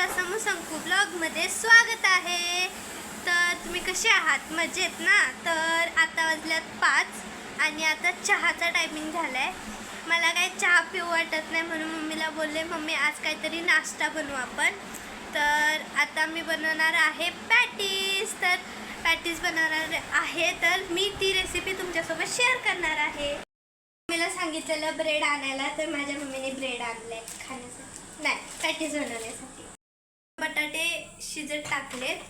तुमच्या समूह संकू ब्लॉगमध्ये स्वागत आहे. तर तुम्ही कसे आहात? मजेत ना? तर आता वाजल्यात पाच आणि आता चहाचा टायमिंग झाला आहे मला काय चहा पिऊ वाटत नाही म्हणून मम्मीला बोलले मम्मी आज काहीतरी नाश्ता बनवू आपण. तर आता मी बनवणार आहे पॅटीस. तर पॅटीस बनवणार आहे तर मी ती रेसिपी तुमच्यासोबत शेअर करणार आहे. मम्मीला सांगितलेलं ब्रेड आणायला तर माझ्या मम्मीने ब्रेड आणलं आहे खाण्यासाठी. नाही पॅटीस बनवण्यासाठी. बटाटे शिजत टाकलेत.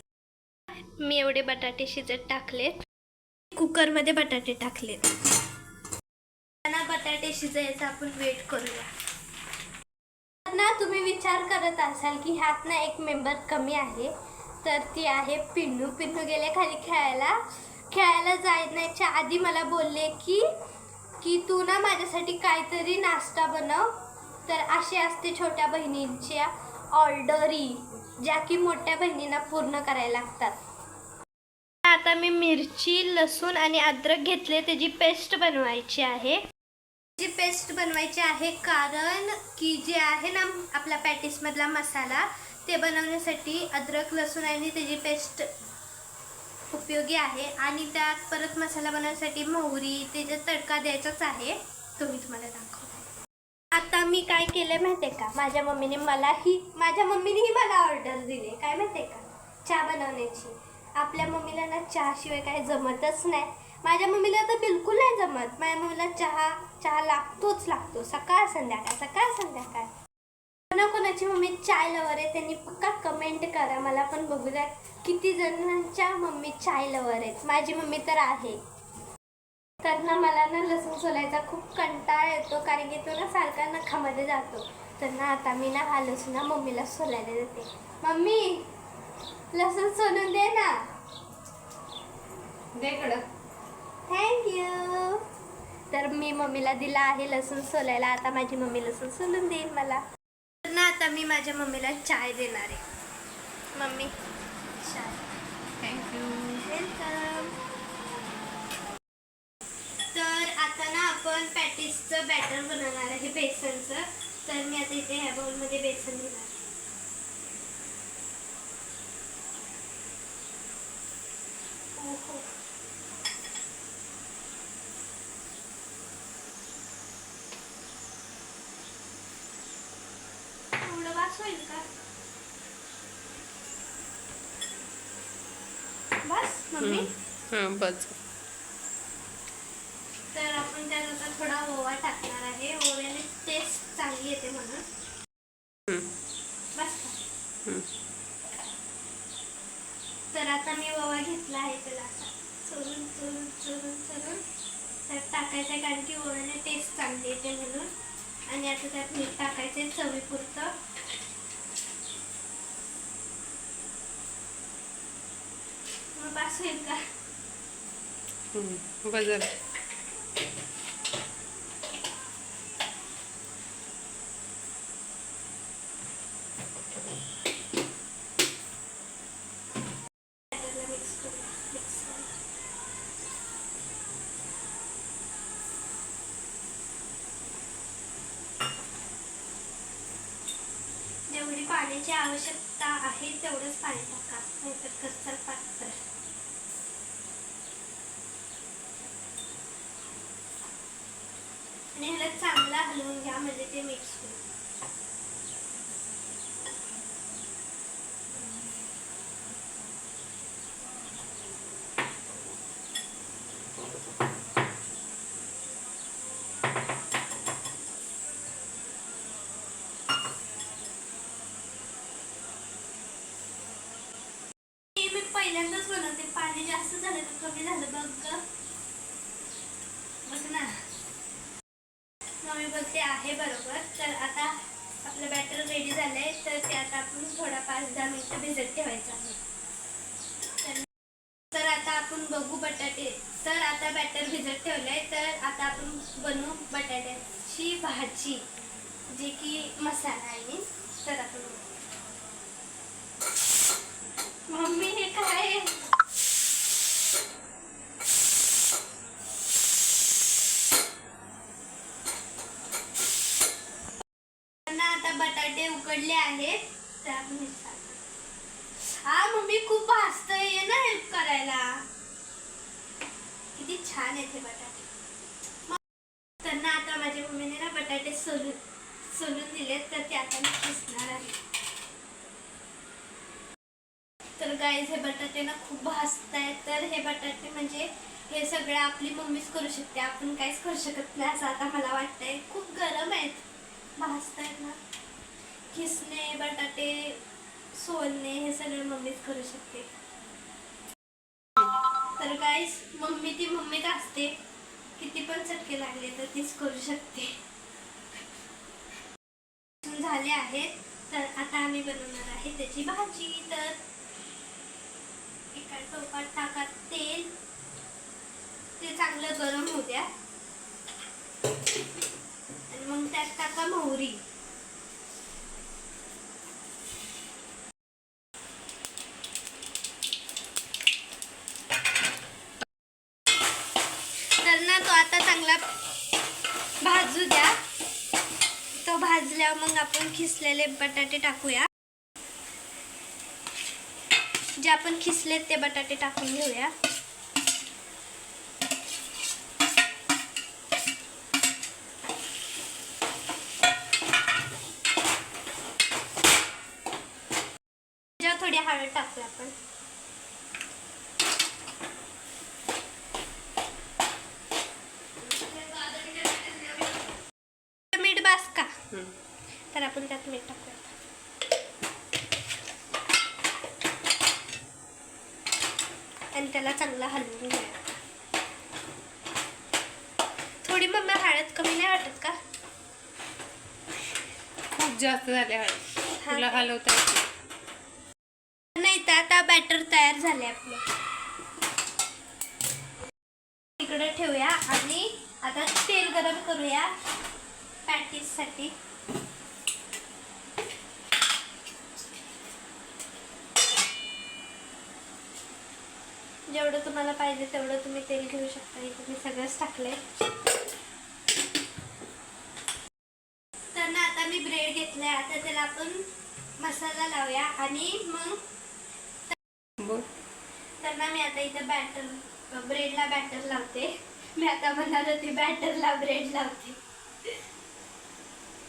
मी एवढे बटाटे शिजत टाकलेत. कुकरमध्ये बटाटे टाकलेत. ना बटाटे शिजायचा आपण वेट करूया. ना तुम्ही विचार करत असाल की ह्यात ना एक मेंबर कमी आहे. तर ती आहे पिन्नू. पिन्नू गेले खाली खेळायला. खेळायला जाण्याच्या आधी मला बोलले की की तू ना माझ्यासाठी काहीतरी नाश्ता बनव. तर असे असते छोट्या बहिणींच्या ऑर्डरी. ज्या की मोठ्या बहिणींना पूर्ण करायला लागतात. आता मी मिरची लसूण आणि अद्रक घेतले. त्याची पेस्ट बनवायची आहे. जी पेस्ट बनवायची आहे कारण की जे आहे ना आपला पॅटीसमधला मसाला ते बनवण्यासाठी अद्रक लसूण आणि त्याची पेस्ट उपयोगी आहे. आणि त्यात परत मसाला बनवण्यासाठी मोहरी त्याचा तडका द्यायचाच आहे. तो मी तुम्हाला दाखवते आता मी काय केलं माहिती आहे का? माझ्या मम्मीने मला ही माझ्या मम्मीनेही मला ऑर्डर दिली. काय माहिती आहे का? चहा बनवण्याची. आपल्या मम्मीला ना चहाशिवाय काय जमतच नाही. माझ्या मम्मीला तर बिलकुल नाही जमत. माझ्या मम्मीला चहा चहा लागतोच लागतो. सकाळ संध्याकाळ सकाळ संध्याकाळ. कोणाकोणाची मम्मी चाय लवर आहे त्यांनी पक्का कमेंट करा. मला पण बघू द्या. किती जणांच्या मम्मी चाय लवर आहेत. माझी मम्मी तर आहे. तर ना मला ना लसूण सोलायचा खूप कंटाळा येतो कारण की तो ना सारखा नखामध्ये जातो. तर ना आता मी ना हा लसूण ना मम्मीला सोलायला देते. मम्मी लसूण सोलून दे ना. देकडं थँक्यू तर मी मम्मीला दिला आहे लसूण सोलायला. आता माझी मम्मी लसूण सोलून देईल मला. तर ना आता मी माझ्या मम्मीला चाय देणार आहे. मम्मी चाय. थँक्यू वेलकम तर आता ना आपण पॅटीसचं बॅटर बनवणार आहे बेसनचं तर मी आता इथे ह्या बाउलमध्ये बेसन घेणार वास होईल का? बस मम्मी? हां बस. तर आपण त्यात आता थोडा ओवा टाकणार आहे ओव्याने टेस्ट चांगली येते म्हणून हं, बस का? हं. तर आता मी ओवा घेतला आहे त्याला. चोरून चोरून चोरून चोरून. त्यात टाकायचं आहे कारण की ओव्याने टेस्ट चांगली येते म्हणून. आणि आता त्यात मीठ टाकायचं आहे चवीपुरतं. मग बस होईल का? हं, बस झालं. बॅटरला मिक्स करू मिक्स करू जेवढी पाण्याची आवश्यकता आहे तेवढंच पाणी टाका. नाहीतर कच्चर पात्र आणि ह्याला चांगला हलवून घ्या म्हणजे ते मिक्स होईल हे मी पहिल्यांदाच बनवते पाणी जास्त झालं तर कमी झालं बघ ग. बघ ना मम्मी बोलते आहे बरोबर. तर आता आपलं बॅटर रेडी झालंय. तर ते आता आपण थोडा पाच दहा मिनिट भिजत ठेवायचं आहे. तर- आता आपण बघू बटाटे. तर आता बॅटर भिजत ठेवलंय. तर आता आपण बनवू बटाट्याची भाजी जे की मसाला आहे. तर आपण बघू. मम्मी हे काय आहे? त्यांना आता बटाटे उकडले आहेत. हा मम्मी खूप भाजतंय ये ना हेल्प करायला. किती छान येते बटाटे. त्यांना आता माझ्या मम्मीने ना बटाटे सोलून सोलून दिलेत तर ते आता मी खिसणार आहे. तर गाईज हे बटाटे ना खूप भाजत आहेत तर हे बटाटे म्हणजे हे सगळं आपली मम्मीच करू शकते. आपण काहीच करू शकत नाही असं आता मला वाटतंय. खूप गरम आहेत. भाजत आहेत ना. किसणे बटाटे सोलणे हे सगळं मम्मीच करू शकते. तर गाईज मम्मी ती मम्मीच असते. किती पण चटके लागले तर तीच करू शकते. झाले आहेत. तर आता आम्ही बनवणार आहे त्याची भाजी. तर एका टोपात टाका तेल. ते चांगलं गरम होऊ द्या. आणि मग त्यात टाका मोहरी तर ना तो आता चांगला भाजू द्या भाजल्यावर मग आपण खिसलेले बटाटे टाकूया. जे आपण खिसलेत ते बटाटे टाकून घेऊया. थोडी हळद टाकूया आपण मीठ बास का हम्म. तर आपण त्यात मीठ टाकूया त्याला चांगला हलवून घ्या थोडी मम्मी हळद कमी नाही वाटत का? खूप जास्त झाले हळद. तुला हलवता नाही. तर आता बॅटर तयार झाले आपले. इकडे ठेवूया आणि आता तेल गरम करूया पॅटीस जेवढं तुम्हाला पाहिजे तेवढं तुम्ही तेल घेऊ शकता. इथे मी सगळंच टाकलंय. तर ना आता मी ब्रेड घेतलाय. आता त्याला आपण मसाला लावूया आणि मग तर ना मी आता इथं बॅटर ब्रेडला बॅटर लावते. मी आता म्हणणार होते बॅटरला ब्रेड लावते.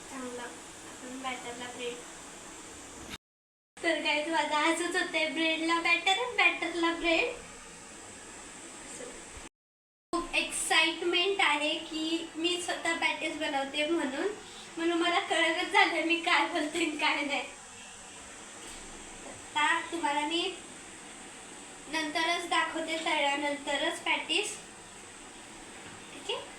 चांगला. आपण बॅटरला ब्रेड तर काय तू आता हसत होते ब्रेडला बॅटर बॅटरला ब्रेड खूप एक्साइटमेंट आहे की मी स्वतः पॅटेस बनवते म्हणून. म्हणून मला कळतच झालं मी काय बोलते काय नाही. आता तुम्हाला मी नंतरच दाखवते तळल्यानंतरच पॅटीस ठीक आहे?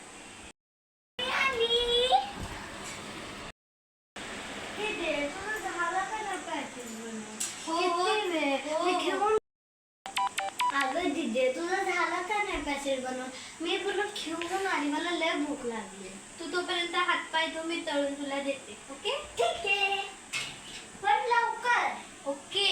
हो, हो. अगं दिदे तुझं झालं का नाही पॅसेज बनवून? मी खेळून आली मला लय भूक लागली. तू तोपर्यंत हातपाय धु मी तळून तुला देते ओके? ठीक आहे. पण लवकर. ओके.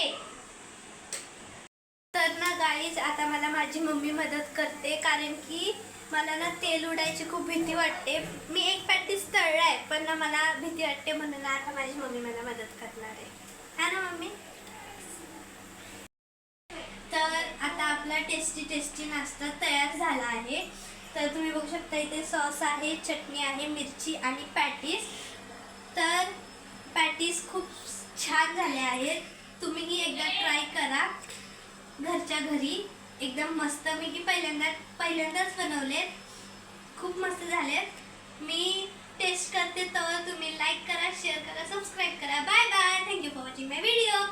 तर ना गाईज आता मला माझी मम्मी मदत करते कारण की मला ना तेल उडायची खूप भीती वाटते. मी एक पॅटीस तळलाय पण ना मला भीती वाटते म्हणून आता माझी मम्मी मला मदत करणार आहे. है ना मम्मी? तर आता आपला टेस्टी टेस्टी नाश्ता तयार झाला आहे. तर तुम्ही बघू शकता इथे सॉस आहे चटणी आहे मिरची आणि पॅटीस. तर पॅटीस खूप छान झाले आहेत. तुम्हीही एकदा ट्राय करा घरच्या घरी. एकदम मस्त. मी की पहिल्यांदा पहिल्यांदाच बनवलेत. खूप मस्त झालेत. मी टेस्ट करते तर तुम्ही लाईक करा शेअर करा सबस्क्राईब करा. Bye bye thank you for watching my video